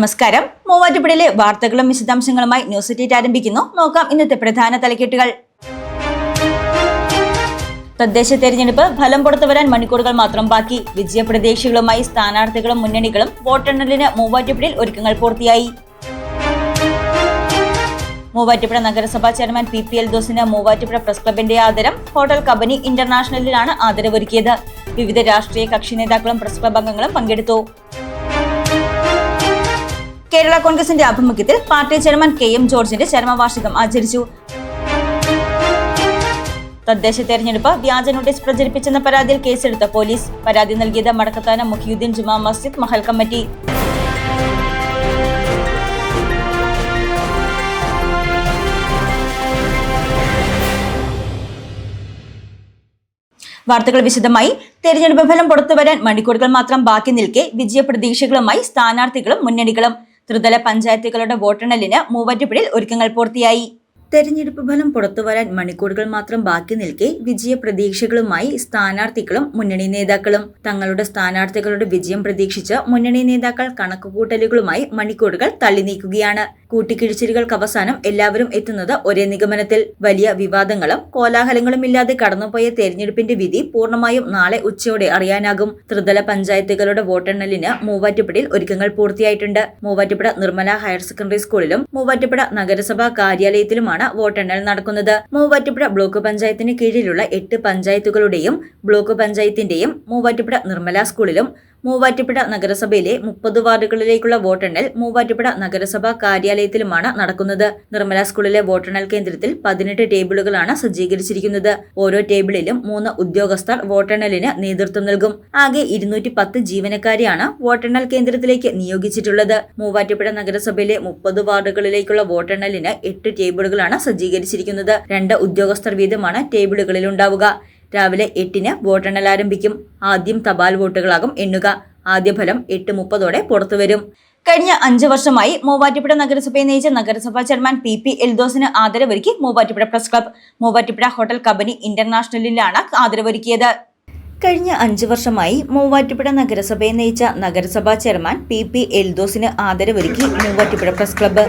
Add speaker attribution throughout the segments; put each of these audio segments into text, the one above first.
Speaker 1: നമസ്കാരം മൂവാറ്റുപുഴയിലെ വാർത്തകളും വിശദാംശങ്ങളുമായി ന്യൂസ് എറ്റീറ്റ് ആരംഭിക്കുന്നു നോക്കാം ഇന്നത്തെ പ്രധാന തലക്കെട്ടുകൾ തദ്ദേശ തെരഞ്ഞെടുപ്പ് ഫലം പുറത്തുവരാൻ മണിക്കൂറുകൾ മാത്രം ബാക്കി വിജയപ്രതീക്ഷകളുമായി സ്ഥാനാർത്ഥികളും മുന്നണികളും വോട്ടെണ്ണലിന് മൂവാറ്റുപുഴയിൽ ഒരുക്കങ്ങൾ പൂർത്തിയായി മൂവാറ്റുപുഴ നഗരസഭാ ചെയർമാൻ പി പി എൽ ദോസിന് മൂവാറ്റുപുഴ പ്രസ് ക്ലബിന്റെ ആദരം ഹോട്ടൽ കമ്പനി ഇന്റർനാഷണലിലാണ് ആദരവൊരുക്കിയത് വിവിധ രാഷ്ട്രീയ കക്ഷി നേതാക്കളും പ്രസ് ക്ലബ് അംഗങ്ങളും പങ്കെടുത്തു കേരള കോൺഗ്രസിന്റെ ആഭിമുഖ്യത്തിൽ പാർട്ടി ചെയർമാൻ കെ എം ജോർജിന്റെ ചരമവാർഷികം ആചരിച്ചു തദ്ദേശ തെരഞ്ഞെടുപ്പ് വ്യാജ നോട്ടീസ് പ്രചരിപ്പിച്ചെന്ന പരാതിയിൽ കേസെടുത്ത പോലീസ് പരാതി നൽകിയത് മടക്കത്താന മുഹിയുദ്ദീൻ ജുമാ മസ്ജിദ് മഹൽ കമ്മിറ്റി വാർത്തകൾ വിശദമായി തെരഞ്ഞെടുപ്പ് ഫലം പുറത്തുവരാൻ മണിക്കൂറുകൾ മാത്രം ബാക്കി നിൽക്കെ പ്രതീക്ഷകളുമായി സ്ഥാനാർത്ഥികളും മുന്നണികളും ത്രിതല പഞ്ചായത്തുകളുടെ വോട്ടെണ്ണലിന് മൂവാറ്റുപുഴയിൽ ഒരുക്കങ്ങൾ പൂർത്തിയായി തെരഞ്ഞെടുപ്പ് ഫലം പുറത്തുവരാൻ മണിക്കൂറുകൾ മാത്രം ബാക്കി നിൽക്കെ വിജയ പ്രതീക്ഷകളുമായി സ്ഥാനാർത്ഥികളും മുന്നണി നേതാക്കളും തങ്ങളുടെ സ്ഥാനാർത്ഥികളുടെ വിജയം പ്രതീക്ഷിച്ച് മുന്നണി നേതാക്കൾ കണക്കുകൂട്ടലുകളുമായി മണിക്കൂറുകൾ തള്ളി നീക്കുകയാണ് കൂട്ടിക്കിഴിച്ചിലുകൾക്ക് അവസാനം എല്ലാവരും എത്തുന്നത് ഒരേ നിഗമനത്തിൽ വലിയ വിവാദങ്ങളും കോലാഹലങ്ങളും ഇല്ലാതെ കടന്നുപോയ തെരഞ്ഞെടുപ്പിന്റെ വിധി പൂർണ്ണമായും നാളെ ഉച്ചയോടെ അറിയാനാകും ത്രിതല പഞ്ചായത്തുകളുടെ വോട്ടെണ്ണലിന് മൂവാറ്റുപുഴയിൽ ഒരുക്കങ്ങൾ പൂർത്തിയായിട്ടുണ്ട് മൂവാറ്റുപുഴ നിർമ്മല ഹയർ സെക്കൻഡറി സ്കൂളിലും മൂവാറ്റുപുഴ നഗരസഭാ കാര്യാലയത്തിലുമാണ് വോട്ടെണ്ണൽ നടക്കുന്നത് മൂവാറ്റുപുഴ ബ്ലോക്ക് പഞ്ചായത്തിന് കീഴിലുള്ള എട്ട് പഞ്ചായത്തുകളുടെയും ബ്ലോക്ക് പഞ്ചായത്തിന്റെയും മൂവാറ്റുപുഴ നിർമ്മല സ്കൂളിലും മൂവാറ്റുപുഴ നഗരസഭയിലെ മുപ്പത് വാർഡുകളിലേക്കുള്ള വോട്ടെണ്ണൽ മൂവാറ്റുപുഴ നഗരസഭാ കാര്യാലയത്തിലുമാണ് നടക്കുന്നത് നിർമ്മല സ്കൂളിലെ വോട്ടെണ്ണൽ കേന്ദ്രത്തിൽ പതിനെട്ട് ടേബിളുകളാണ് സജ്ജീകരിച്ചിരിക്കുന്നത് ഓരോ ടേബിളിലും മൂന്ന് ഉദ്യോഗസ്ഥർ വോട്ടെണ്ണലിന് നേതൃത്വം നൽകും ആകെ ഇരുന്നൂറ്റി പത്ത് ജീവനക്കാരെയാണ് വോട്ടെണ്ണൽ കേന്ദ്രത്തിലേക്ക് നിയോഗിച്ചിട്ടുള്ളത് മൂവാറ്റുപുഴ നഗരസഭയിലെ മുപ്പത് വാർഡുകളിലേക്കുള്ള വോട്ടെണ്ണലിന് എട്ട് ടേബിളുകളാണ് സജ്ജീകരിച്ചിരിക്കുന്നത് രണ്ട് ഉദ്യോഗസ്ഥർ വീതമാണ് ടേബിളുകളിൽ ഉണ്ടാവുക രാവിലെ എട്ടിന് വോട്ടെണ്ണൽ ആരംഭിക്കും ആദ്യം തപാൽ വോട്ടുകളാകും എണ്ണുക ആദ്യ ഫലം എട്ട് മുപ്പതോടെ പുറത്തുവരും കഴിഞ്ഞ അഞ്ചു വർഷമായി മൂവാറ്റുപുഴ നഗരസഭയെ നയിച്ച നഗരസഭാ ചെയർമാൻ പി പി എൽദോസിന് ആദരവൊരുക്കി Muvattupuzha press club Muvattupuzha hotel company ഇന്റർനാഷണലിലാണ് ആദരവൊരുക്കിയത് കഴിഞ്ഞ അഞ്ചു വർഷമായി മൂവാറ്റുപുഴ നഗരസഭയെ നയിച്ച നഗരസഭാ ചെയർമാൻ പി പി എൽദോസിന് ആദരവൊരുക്കി Muvattupuzha press club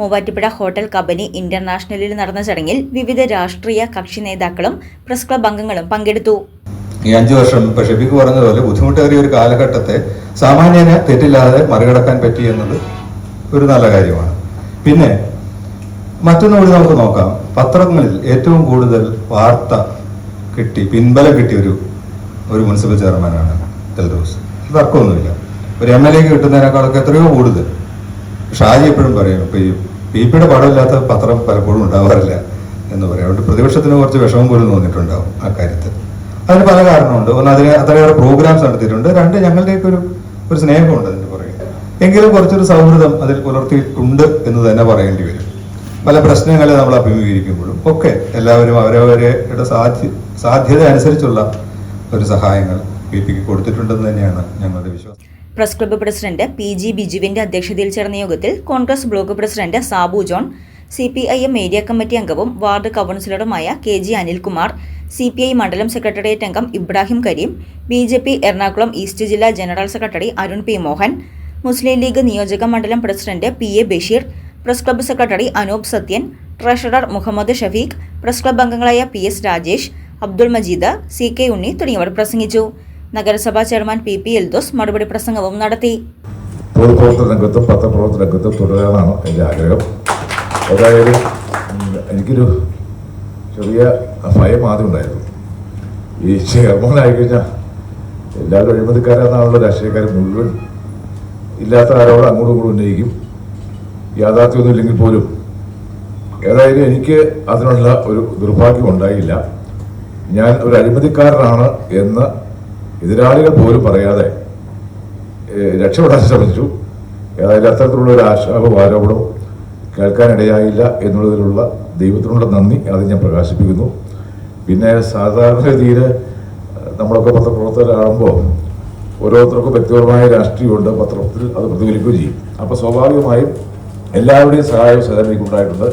Speaker 1: Muvattupuzha hotel company ഇന്റർനാഷണലിൽ നടന്ന ചടങ്ങിൽ വിവിധ രാഷ്ട്രീയ കക്ഷി നേതാക്കളും പ്രസ് ക്ലബ് അംഗങ്ങളും പങ്കെടുത്തു
Speaker 2: ഈ അഞ്ചു വർഷം ഇപ്പൊ ഷെബിക്ക് പറഞ്ഞതുപോലെ ബുദ്ധിമുട്ടേറിയ ഒരു കാലഘട്ടത്തെ സാമാന്യനെ തെറ്റില്ലാതെ മറികടക്കാൻ പറ്റി എന്നത് ഒരു നല്ല കാര്യമാണ് പിന്നെ മറ്റൊന്നുകൂടി നമുക്ക് നോക്കാം പത്രങ്ങളിൽ ഏറ്റവും കൂടുതൽ വാർത്ത കിട്ടി പിൻബലം കിട്ടിയ ഒരു ഒരു മുനിസിപ്പൽ ചെയർമാനാണ് എൽദോസ് തർക്കമൊന്നുമില്ല ഒരു എം എൽ എ കിട്ടുന്നതിനേക്കാളൊക്കെ എത്രയോ കൂടുതൽ ഷാജി എപ്പോഴും പറയും ഇപ്പൊ ഈ പി പിയുടെ പാടമില്ലാത്ത പത്രം പലപ്പോഴും ഉണ്ടാവാറില്ല എന്ന് പറയാം പ്രതിപക്ഷത്തിന് കുറച്ച് വിഷമം പോലും തോന്നിയിട്ടുണ്ടാവും ആ കാര്യത്തിൽ അതിന് പല കാരണമുണ്ട് ഒന്ന് അതിന് അത്രയേറെ പ്രോഗ്രാംസ് നടത്തിയിട്ടുണ്ട് രണ്ട് ഞങ്ങളുടെയൊക്കെ ഒരു ഒരു സ്നേഹമുണ്ട് അതിന് പുറകെ എങ്കിലും കുറച്ചൊരു സൗഹൃദം അതിൽ പുലർത്തിയിട്ടുണ്ട് എന്ന് തന്നെ പറയേണ്ടി വരും പല പ്രശ്നങ്ങളെ നമ്മൾ അഭിമുഖീകരിക്കുമ്പോഴും ഒക്കെ എല്ലാവരും അവരവരുടെ സാധ്യ സാധ്യത അനുസരിച്ചുള്ള ഒരു സഹായങ്ങൾ പി പിക്ക് കൊടുത്തിട്ടുണ്ടെന്ന് തന്നെയാണ് ഞങ്ങളുടെ വിശ്വാസം
Speaker 1: press club president P G ബിജുവിന്റെ അധ്യക്ഷതയിൽ ചേർന്ന യോഗത്തിൽ Congress block president Sabu John C P I M area committee അംഗവും വാർഡ് കൗൺസിലറുമായ K G Anilkumar C P I മണ്ഡലം സെക്രട്ടേറിയറ്റ് അംഗം Ibrahim Karim B J P Ernakulam east ജില്ലാ general secretary Arun P Mohan Muslim League നിയോജക മണ്ഡലം president P A Basheer press club secretary Anoop Sathyan treasurer Muhammad Shafeeq press club അംഗങ്ങളായ P S Rajesh Abdul Majeed C K Unni തുടങ്ങിയവർ പ്രസംഗിച്ചു നഗരസഭാ ചെയർമാൻ പി പി എൽദോസ് മറുപടി പ്രസംഗവും നടത്തി
Speaker 2: പൊതുപ്രവർത്തന രംഗത്തും പത്രപ്രവർത്തന രംഗത്തും തുടരാനാണ് എൻ്റെ ആഗ്രഹം ഏതായാലും എനിക്കൊരു ചെറിയ ഭയം ആദ്യം ഉണ്ടായിരുന്നു ഈ ചെയർമാൻ ആയിക്കഴിഞ്ഞാൽ എല്ലാവരും അഴിമതിക്കാരെന്നാണല്ലോ രാഷ്ട്രീയക്കാർ മുഴുവൻ ഇല്ലാത്ത ആരോട് അങ്ങോട്ടും ഇങ്ങോട്ടും ഉന്നയിക്കും യാഥാർത്ഥ്യമൊന്നും ഇല്ലെങ്കിൽ പോലും ഏതായാലും എനിക്ക് അതിനുള്ള ഒരു ദുർഭാഗ്യം ഉണ്ടായില്ല ഞാൻ ഒരു അഴിമതിക്കാരനാണ് എന്ന് എതിരാളികൾ പോലും പറയാതെ രക്ഷപ്പെടാൻ ശ്രമിച്ചു ഏതായാലും അത്തരത്തിലുള്ള ഒരു ആക്ഷേപം ആരോപണവും കേൾക്കാനിടയായില്ല എന്നുള്ളതിലുള്ള ദൈവത്തിനുള്ള നന്ദി അത് ഞാൻ പ്രകാശിപ്പിക്കുന്നു പിന്നെ സാധാരണഗതിയിൽ നമ്മളൊക്കെ പത്രപ്രവർത്തകരാകുമ്പോൾ ഓരോരുത്തർക്കും വ്യക്തിപരമായ രാഷ്ട്രീയമുണ്ട് പത്രത്തിൽ അത് പ്രതിഫലിക്കുകയും ചെയ്യും അപ്പോൾ സ്വാഭാവികമായും എല്ലാവരുടെയും സഹായവും സഹകരണിക്കുണ്ടായിട്ടുണ്ട്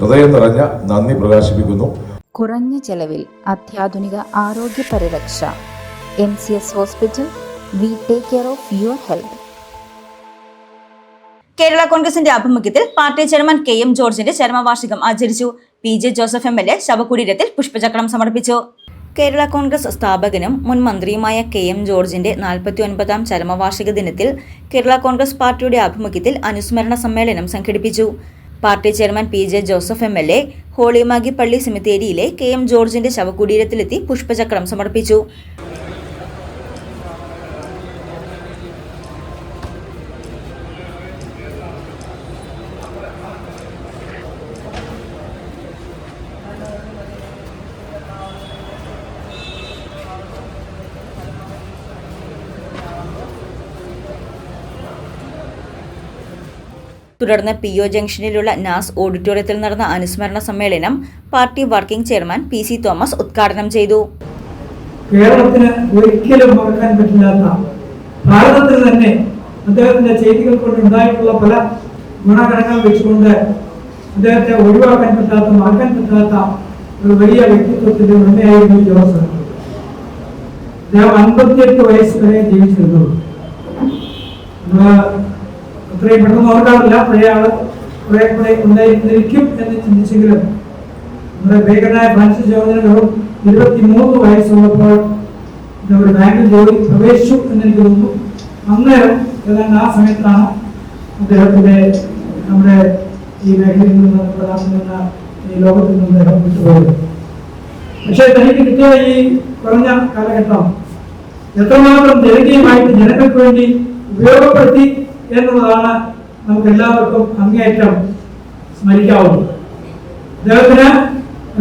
Speaker 2: ഹൃദയം നിറഞ്ഞ നന്ദി പ്രകാശിപ്പിക്കുന്നു
Speaker 3: കുറഞ്ഞ ചെലവിൽ അത്യാധുനിക ആരോഗ്യ പരിരക്ഷ M C S hospital we take care of your health
Speaker 1: Kerala കോൺഗ്രസിന്റെ ആഭിമുഖ്യത്തിൽ പാർട്ടി ചെയർമാൻ കെ എം ജോർജിന്റെ ചരമവാർഷികം ആചരിച്ചു P J Joseph M L A ശവകുടീരത്തിൽ പുഷ്പചക്രം സമർപ്പിച്ചു കേരള കോൺഗ്രസ് സ്ഥാപകനും മുൻ മന്ത്രിയുമായ കെ എം ജോർജിന്റെ നാൽപ്പത്തി ഒൻപതാം ചരമവാർഷിക ദിനത്തിൽ കേരള കോൺഗ്രസ് പാർട്ടിയുടെ ആഭിമുഖ്യത്തിൽ അനുസ്മരണ സമ്മേളനം സംഘടിപ്പിച്ചു party chairman P J Joseph M L A Holy Magi പള്ളി സെമിത്തേരിയിലെ കെ എം ജോർജിന്റെ ശവകുടീരത്തിലെത്തി പുഷ്പചക്രം സമർപ്പിച്ചു തുടർന്ന് പി ഒ ജംഗ്ഷനിലുള്ള നാസ് ഓഡിറ്റോറിയത്തിൽ നടന്ന അനുസ്മരണ സമ്മേളനം party working chairman P C Thomas ഉദ്ഘാടനം ചെയ്തു
Speaker 4: കേരളത്തിന് ഒരിക്കലും മറക്കാൻ പറ്റില്ലാത്ത ഭാരതത്തിൽ തന്നെ അദ്ദേഹത്തിന്റെ ചെയ്തികൾ ഉണ്ടായിട്ടുള്ള പല ഗുണഗണങ്ങൾ വെച്ചുകൊണ്ട് അദ്ദേഹത്തെ ഒഴിവാക്കാൻ പറ്റാത്ത മറക്കാൻ പറ്റാത്ത ഒരു വലിയ വ്യക്തിത്വത്തിന്റെ ഉടമയായിരുന്നു ജോസ് അദ്ദേഹം അൻപത്തിയെട്ട് വയസ്സ് വരെ ജീവിച്ചിരുന്നു ഇത്രയും പെട്ടെന്ന് ഓർക്കാറില്ല പഴയ ആള് എന്ന് ചിന്തിച്ചെങ്കിലും നമ്മുടെ ഭീകരനായ ഫ്രാൻസിസ് ജോർജിനും ഇരുപത്തി വയസ്സുള്ളപ്പോൾ ഒരു ബാങ്കിൽ ജോലി പ്രവേശിച്ചു എന്ന് എനിക്ക് തോന്നുന്നു അന്നേരം ഏതാണ്ട് ആ സമയത്താണ് അദ്ദേഹത്തിന്റെ നമ്മുടെ ഈ മേഖലയിൽ നിന്ന് എന്ന ഈ ലോകത്തിൽ നിന്ന് അദ്ദേഹം വിട്ടുപോയത് പക്ഷേ തനിക്ക് കിട്ടിയ ഈ കുറഞ്ഞ കാലഘട്ടം എത്രമാത്രം ജനകീയമായിട്ട് ജനങ്ങൾക്ക് വേണ്ടി ഉപയോഗപ്പെടുത്തി എന്നുള്ളതാണ് നമുക്ക് എല്ലാവർക്കും അങ്ങേയറ്റം സ്മരിക്കാവുന്നത് അദ്ദേഹത്തിന്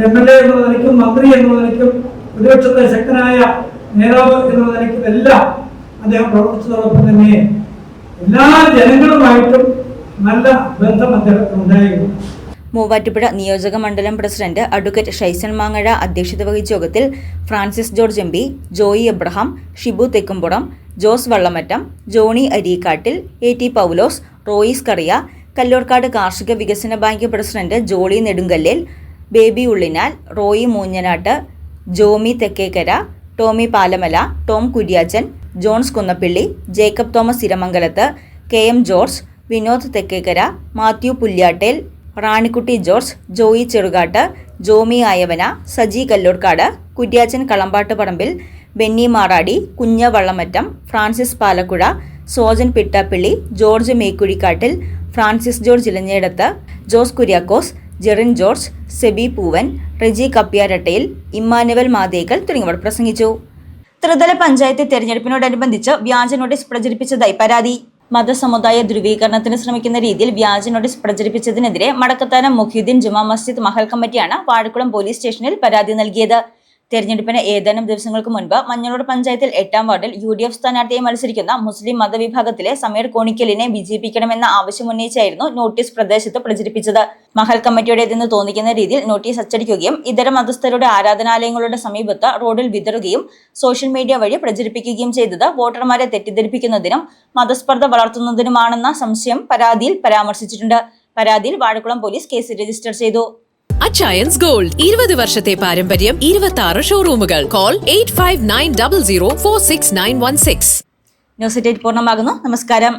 Speaker 4: എം എൽ എ എന്നുള്ള നിലയ്ക്കും മന്ത്രി എന്നുള്ള നിലയ്ക്കും പ്രതിപക്ഷത്തെ ശക്തനായ നേതാവ് എന്നുള്ള നിലയ്ക്കും എല്ലാം അദ്ദേഹം പ്രവർത്തിച്ചതോടൊപ്പം തന്നെ എല്ലാ ജനങ്ങളുമായിട്ടും നല്ല ബന്ധം അദ്ദേഹത്തിന് ഉണ്ടായിരുന്നു
Speaker 1: മൂവാറ്റുപുഴ നിയോജക മണ്ഡലം പ്രസിഡന്റ് അഡ്വക്കേറ്റ് ഷൈസൻ മാങ്ങഴ അധ്യക്ഷത വഹിച്ച യോഗത്തിൽ Francis George M P Joy Abraham Shibu Thekkumpuram Jose Vallamattam Johny Areekattil A T Paulose Royce Kuriya Kallorkad കാർഷിക വികസന bank president Jolly Nedunkallel Baby Ullinal Roy Moonjanatt Jomy Thekkekara Tomy Palamala Tom Kuriachan Jones Kunnappilly Jacob Thomas Iramangalath K M George Vinod Thekkekara Mathew Pulyattel Ranikutty George Joy Cherukatt Jomy Ayavana Saji Kallorkad Kuriachan Kalambattu Parambil Benny Maradi Kunja Vallamattam Francis Palakuzha Sojan Pittappilly George മേക്കുഴിക്കാട്ടിൽ Francis George Ilanjedath Jose Kuriakose Jerin George Seby Poovan Reji കപ്പ്യാരട്ടയിൽ Emmanuel മാതേക്കൽ തുടങ്ങിയവർ പ്രസംഗിച്ചു ത്രിതല പഞ്ചായത്ത് തെരഞ്ഞെടുപ്പിനോടനുബന്ധിച്ച് വ്യാജ നോട്ടീസ് പ്രചരിപ്പിച്ചതായി പരാതി മതസമുദായ ധ്രുവീകരണത്തിന് ശ്രമിക്കുന്ന രീതിയിൽ വ്യാജ നോട്ടീസ് പ്രചരിപ്പിച്ചതിനെതിരെ മടക്കത്താനം മുഹ്യുദ്ദീൻ ജുമാ മസ്ജിദ് മഹൽ കമ്മിറ്റിയാണ് വാഴക്കുളം പോലീസ് സ്റ്റേഷനിൽ പരാതി നൽകിയത് തെരഞ്ഞെടുപ്പിന് ഏതാനും ദിവസങ്ങൾക്ക് മുൻപ് മഞ്ഞളോട് പഞ്ചായത്തിൽ എട്ടാം വാർഡിൽ യു ഡി എഫ് സ്ഥാനാർത്ഥിയെ മത്സരിക്കുന്ന മുസ്ലിം മതവിഭാഗത്തിലെ സമീർ കോണിക്കലിനെ വിജയിപ്പിക്കണമെന്ന ആവശ്യം ഉന്നയിച്ചായിരുന്നു നോട്ടീസ് പ്രദേശത്ത് പ്രചരിപ്പിച്ചത് മഹൽ കമ്മിറ്റിയുടേതെന്ന് തോന്നിക്കുന്ന രീതിയിൽ നോട്ടീസ് അച്ചടിക്കുകയും ഇതര മതസ്ഥരുടെ ആരാധനാലയങ്ങളുടെ സമീപത്ത് റോഡിൽ വിതറുകയും സോഷ്യൽ മീഡിയ വഴി പ്രചരിപ്പിക്കുകയും ചെയ്തത് വോട്ടർമാരെ തെറ്റിദ്ധരിപ്പിക്കുന്നതിനും മതസ്പർദ്ധ വളർത്തുന്നതിനുമാണെന്ന സംശയം പരാതിയിൽ പരാമർശിച്ചിട്ടുണ്ട് പരാതിയിൽ വാഴക്കുളം പോലീസ് കേസ് രജിസ്റ്റർ ചെയ്തു
Speaker 5: അച്ചായൻസ് ഗോൾഡ് ഇരുപത് വർഷത്തെ പാരമ്പര്യം ഇരുപത്തി ആറ് ഷോറൂമുകൾ call eight five nine double zero four six nine one six
Speaker 1: news eight പൂർണ്ണമാകുന്നു നമസ്കാരം